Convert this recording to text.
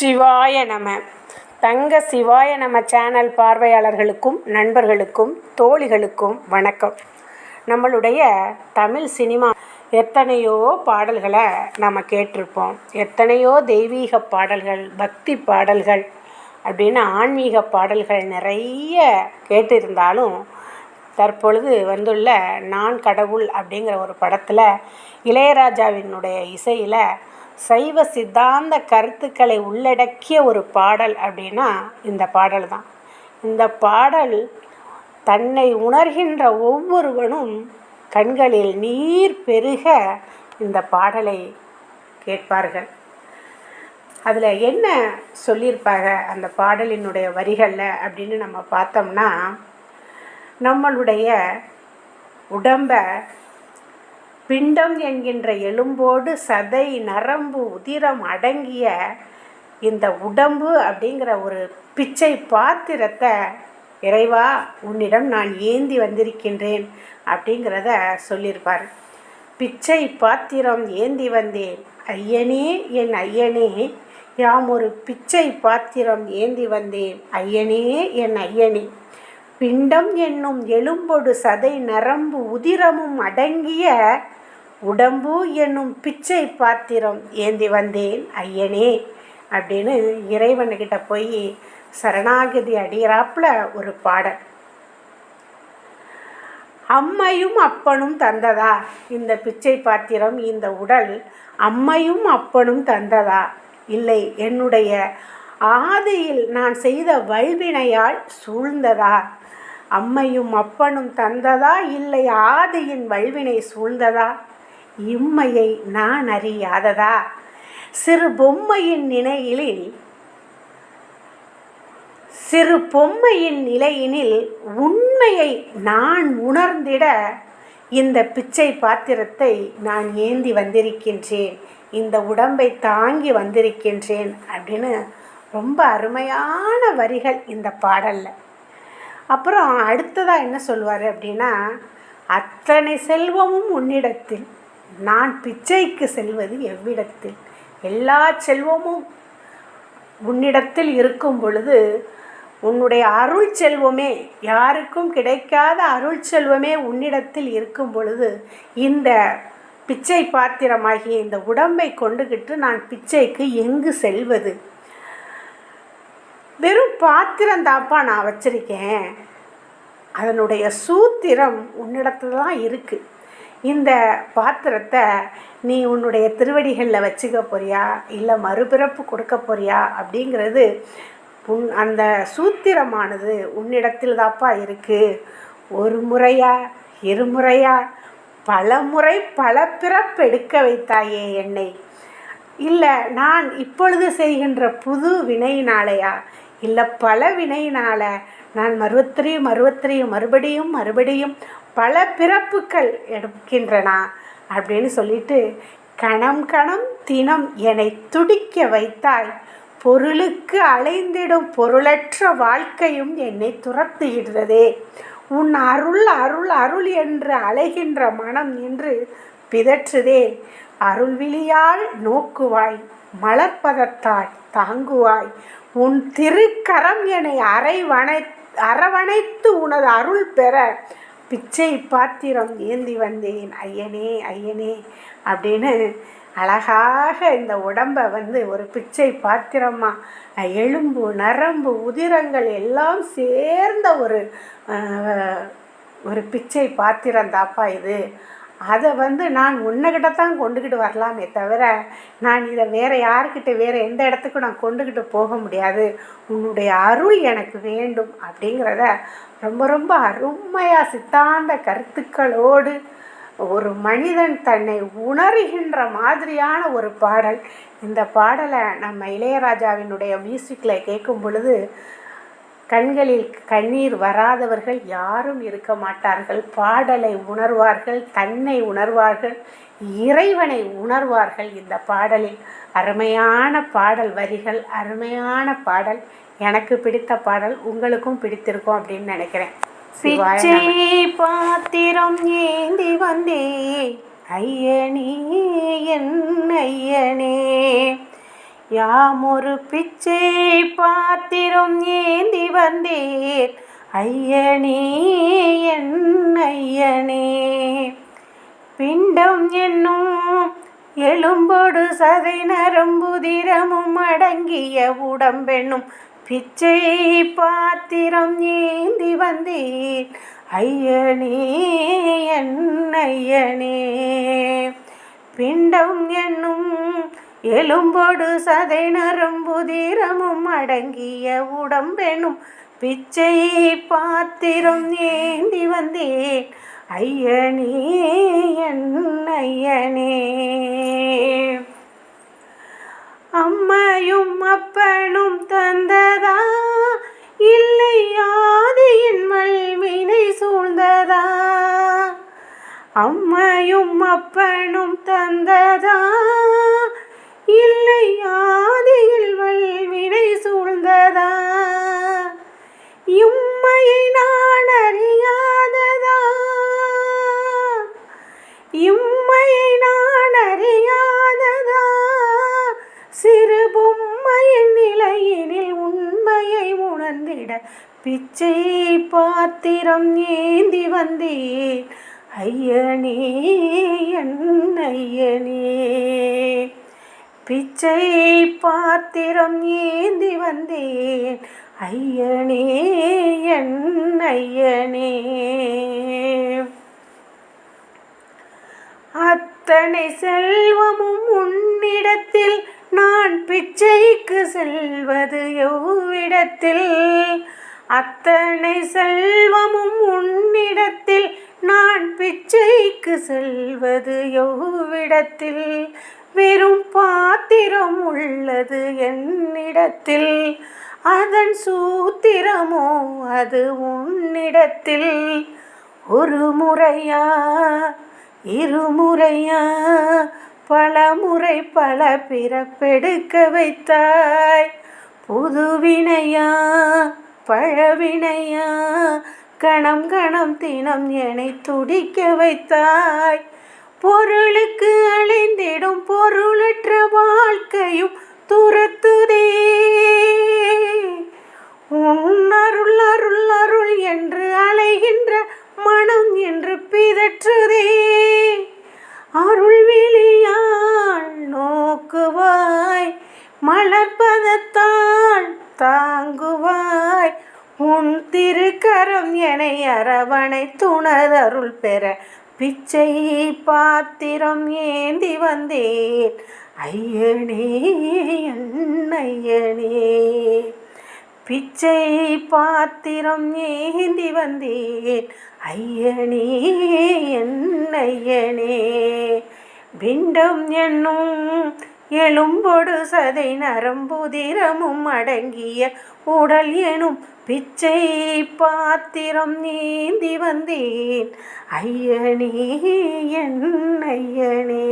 சிவாய நம. தங்க சிவாய நம சேனல் பார்வையாளர்களுக்கும் நண்பர்களுக்கும் தோழிகளுக்கும் வணக்கம். நம்மளுடைய தமிழ் சினிமா எத்தனையோ பாடல்களை நம்ம கேட்டிருப்போம். எத்தனையோ தெய்வீக பாடல்கள் பக்தி பாடல்கள் அப்படின்னு ஆன்மீக பாடல்கள் நிறைய கேட்டிருந்தாலும் தற்பொழுது வந்துள்ள நான் கடவுள் அப்படிங்கிற ஒரு படத்தில் இளையராஜாவினுடைய இசையில் சைவ சித்தாந்த கருத்துக்களை உள்ளடக்கிய ஒரு பாடல் அப்படின்னா இந்த பாடல் தான். இந்த பாடல் தன்னை உணர்கின்ற ஒவ்வொருவனும் கண்களில் நீர் பெருக இந்த பாடலை கேட்பார்கள். அதில் என்ன சொல்லியிருப்பாங்க அந்த பாடலினுடைய வரிகளில் அப்படின்னு நம்ம பார்த்தோம்னா நம்மளுடைய உடம்பை பிண்டம் என்கின்ற எலும்போடு சதை நரம்பு உதிரம் அடங்கிய இந்த உடம்பு அப்படிங்கிற ஒரு பிச்சை பாத்திரத்தை இறைவா உன்னிடம் நான் ஏந்தி வந்திருக்கின்றேன் அப்படிங்கிறத சொல்லியிருப்பார். பிச்சை பாத்திரம் ஏந்தி வந்தேன். ஐயனே என் ஐயனே யாம் ஒரு பிச்சை பாத்திரம் ஏந்தி வந்தேன். ஐயனே என் ஐயனே. பிண்டம் என்னும் எலும்பொடு சதை நரம்பு உதிரமும் அடங்கிய உடம்பு என்னும் பிச்சை பாத்திரம் ஏந்தி வந்தேன் ஐயனே அப்படின்னு இறைவன்கிட்ட போய் சரணாகதி அடிகிறாப்புல ஒரு பாடல். அம்மையும் அப்பனும் தந்ததா? இந்த பிச்சை பாத்திரம் இந்த உடல் அம்மையும் அப்பனும் தந்ததா? இல்லை என்னுடைய ஆதியில் நான் செய்த வல்வினையால் சூழ்ந்ததா? அம்மையும் அப்பனும் தந்ததா? இல்லை ஆதியின் வல்வினை சூழ்ந்ததா? இம்மையை நான் அறியாததா? சிறு பொம்மையின் நிலையிலில் சிறு பொம்மையின் நிலையினில் உண்மையை நான் உணர்ந்திட இந்த பிச்சை பாத்திரத்தை நான் ஏந்தி வந்திருக்கின்றேன். இந்த உடம்பை தாங்கி வந்திருக்கின்றேன் அப்படின்னு ரொம்ப அருமையான வரிகள் இந்த பாடலில். அப்புறம் அடுத்ததாக என்ன சொல்லுவார் அப்படின்னா அத்தனை செல்வமும் உன்னிடத்தில். நான் பிச்சைக்கு செல்வது எவ்விடத்தில்? எல்லா செல்வமும் உன்னிடத்தில் இருக்கும் பொழுது உன்னுடைய அருள் செல்வமே யாருக்கும் கிடைக்காத அருள் செல்வமே உன்னிடத்தில் இருக்கும் பொழுது இந்த பிச்சை பாத்திரமாகிய இந்த உடம்பை கொண்டுகிட்டு நான் பிச்சைக்கு எங்கு செல்வது? வெறும் பாத்திரம் தாப்பா நான் வச்சுருக்கேன். அதனுடைய சூத்திரம் உன்னிடத்துல தான் இருக்குது இந்த பாத்திரத்தை நீ உன்னுடைய திருவடிகளில் வச்சுக்க போறியா? இல்லை மறுபிறப்பு கொடுக்க போறியா? அப்படிங்கிறது உன் அந்த சூத்திரமானது உன்னிடத்தில் தாப்பா இருக்குது ஒரு முறையா இருமுறையா பல முறை பல பிறப்பு எடுக்க வைத்தாயே என்னை. இல்லை நான் இப்பொழுது செய்கின்ற புது வினையினாலையா? இல்லை பல வினையினால நான் மறுபத்திரியும் மறுபத்திரியும் மறுபடியும் மறுபடியும் பல பிறப்புகள் எடுக்கின்றன அப்படின்னு சொல்லிட்டு கணம் கணம் தினம் என்னை துடிக்க வைத்தாய். பொருளுக்கு அலைந்திடும் பொருளற்ற வாழ்க்கையும் என்னை துரத்துகின்றதே. உன் அருள் அருள் அருள் என்று அலைகின்ற மனம் என்று பிதற்றுதே. அருள்விழியால் நோக்குவாய் மலர்ப்பதத்தால் தாங்குவாய். உன் திருக்கரம் என்னை அரைவணை அரவணைத்து உனது அருள் பெற பிச்சை பாத்திரம் ஏந்தி வந்தேன். ஐயனே ஐயனே அப்படின்னு அழகாக இந்த உடம்பை வந்து ஒரு பிச்சை பாத்திரமாக எலும்பு நரம்பு உதிரங்கள் எல்லாம் சேர்ந்த ஒரு ஒரு பிச்சை பாத்திரம் தாப்பா இது. அதை வந்து நான் உன்னைக்கிட்ட தான் கொண்டுக்கிட்டு வரலாமே தவிர நான் இதை வேறு யாருக்கிட்ட வேறு எந்த இடத்துக்கும் நான் கொண்டுக்கிட்டு போக முடியாது. உன்னுடைய அருள் எனக்கு வேண்டும் அப்படிங்கிறத ரொம்ப ரொம்ப அருமையாக சித்தாந்த கருத்துக்களோடு ஒரு மனிதன் தன்னை உணர்கின்ற மாதிரியான ஒரு பாடல். இந்த பாடலை நம்ம இளையராஜாவினுடைய மியூசிக்கில் கேட்கும் பொழுது கண்களில் கண்ணீர் வராதவர்கள் யாரும் இருக்க மாட்டார்கள். பாடலை உணர்வார்கள் தன்னை உணர்வார்கள் இறைவனை உணர்வார்கள் இந்த பாடலில். அருமையான பாடல் வரிகள் அருமையான பாடல். எனக்கு பிடித்த பாடல் உங்களுக்கும் பிடித்திருக்கும் அப்படின்னு நினைக்கிறேன். பிச்சை பாத்திரம் ஏந்தி வந்தே ஐயனே என் ஐயனே யாமொரு பிச்சை பாத்திரம் ஏந்தி வந்தேன். ஐயனே என் ஐயனே. பிண்டம் என்னும் எலும்பொடு சதை நரம்புதிரமும் அடங்கிய உடம்பெண்ணும். பிச்சை பாத்திரம் ஏந்தி வந்தேன். ஐயனே என் ஐயனே. பிண்டம் என்னும் எலும்போடு சதை நரம்புதிரமும் அடங்கிய உடம்பெனும் பிச்சை பாத்திரம் ஏந்தி வந்தேன். ஐயனே என் ஐயனே. அம்மையும் அப்பனும் தந்ததா? இல்லை ஆதியின் மல்வினை சூழ்ந்ததா? அம்மையும் அப்பனும் தந்ததா? இல்லை ஆதியில் வல்வினை சூழ்ந்ததா? இம்மையை நான் அறியாததா இம்மையை நான் அறியாததா சிறு பொம்மையின் நிலையினில் உண்மையை உணர்ந்திட பிச்சை பாத்திரம் ஏந்தி வந்தேன். ஐயனே என் ஐயனே. பிச்சை பாத்திரம் ஏந்தி வந்தேன். ஐயனே என் ஐயனே. அத்தனை செல்வமும் உன்னிடத்தில் நான் பிச்சைக்கு செல்வது எவ்விடத்தில்? அத்தனை செல்வமும் உன்னிடத்தில் நான் பிச்சைக்கு செல்வது எவ்விடத்தில்? வெறும் பாத்திரம் உள்ளது என்னிடத்தில். அதன் சூத்திரமோ அது உன்னிடத்தில். ஒரு முறையா இருமுறையா பல முறை பல பிறப்பெடுக்க வைத்தாய். புதுவினையா பழவினையா கணம் கணம் தினம் என்னை துடிக்க வைத்தாய். பொருளுக்கு அலைந்திடும் பொருளற்ற வாழ்க்கையும் துரத்துதே. உன் அருள் அருள் அருள் என்று அலைகின்ற மனம் என்று பிதற்றுதே. அருள் விழியால் நோக்குவாய் மலர்பதத்தால் தாங்குவாய். உன் திருக்கரம் என அரவணை துணதருள் பெற பிச்சை பாத்திரம் ஏந்தி வந்தேன். ஐயனே என் ஐயனே பிச்சை பாத்திரம் ஏந்தி வந்தேன். ஐயனே என் ஐயனே பிண்டம் என்னும் எலும்பொடு சதை நரம்புதிரமும் அடங்கிய உடல் எனும் பிச்சை பாத்திரம் நீந்தி வந்தேன். ஐயனே என் ஐயனே